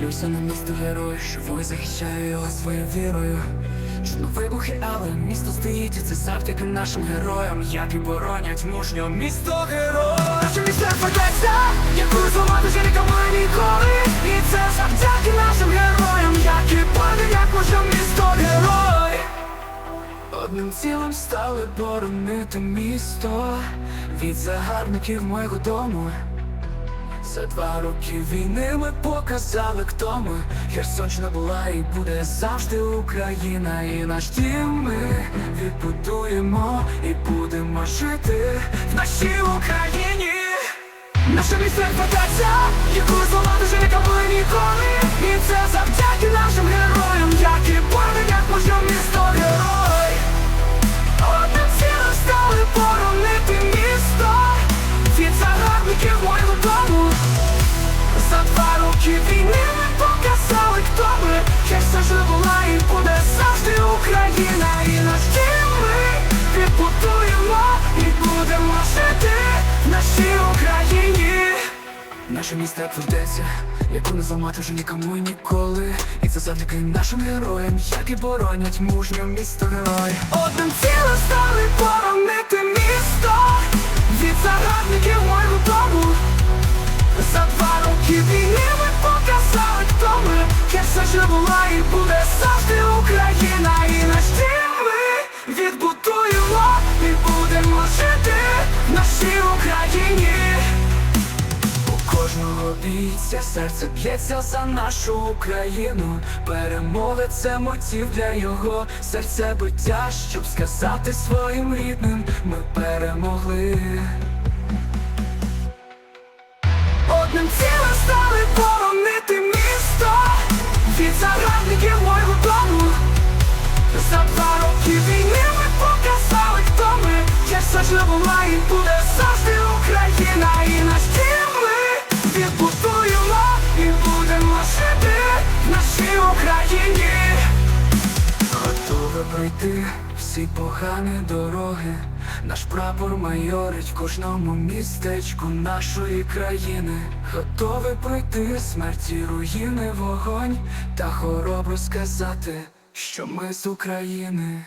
Дивлюся на місто герой, живу і захищаю його своєю вірою. Чутно вибухи, але місто стоїть, і це завдяки нашим героям, які боронять мужньо місто герой. Наше місто фортеця, яку зламати вже нікому ніколи. І це завдяки нашим героям, які падають, як мужньо місто герой. Одним цілим стали боронити місто від загарбників моєго дому. За два роки війни ми показали, хто ми. Херсонщина була і буде завжди Україна. І наш дім ми відбудуємо і будемо жити в нашій Україні. Наша місце фортеця, яку зламати вже ніколи ніколи. І це завдяки нашим героям, За два роки війни ми показали, хто ми. Херсонщина була і буде завжди Україна. І наш дім ми відбудуємо і будемо жити в нашій Україні. Наше місто як яку не зламати вже нікому і ніколи. І це завдяки нашим героям, які боронять мужньо місто герой Одним цілим стали боронити місто Херсонщина була і буде завжди Україна І наш дім ми відбудуємо і будемо жити в нашій Україні у кожного бійця серце б'ється за нашу Україну. Перемови це мотив для його серця биття, щоб сказати своїм рідним, ми перемогли. Роки війни ми показали, хто ми. Херсонщина була і буде завжди Україна. І наш ми відбудуємо і будемо жити в нашій Україні. Готове пройти всі погані дороги. Наш прапор майорить в кожному містечку нашої країни. Готове пройти смерті, руїни, вогонь Та хоробро сказати, що ми з України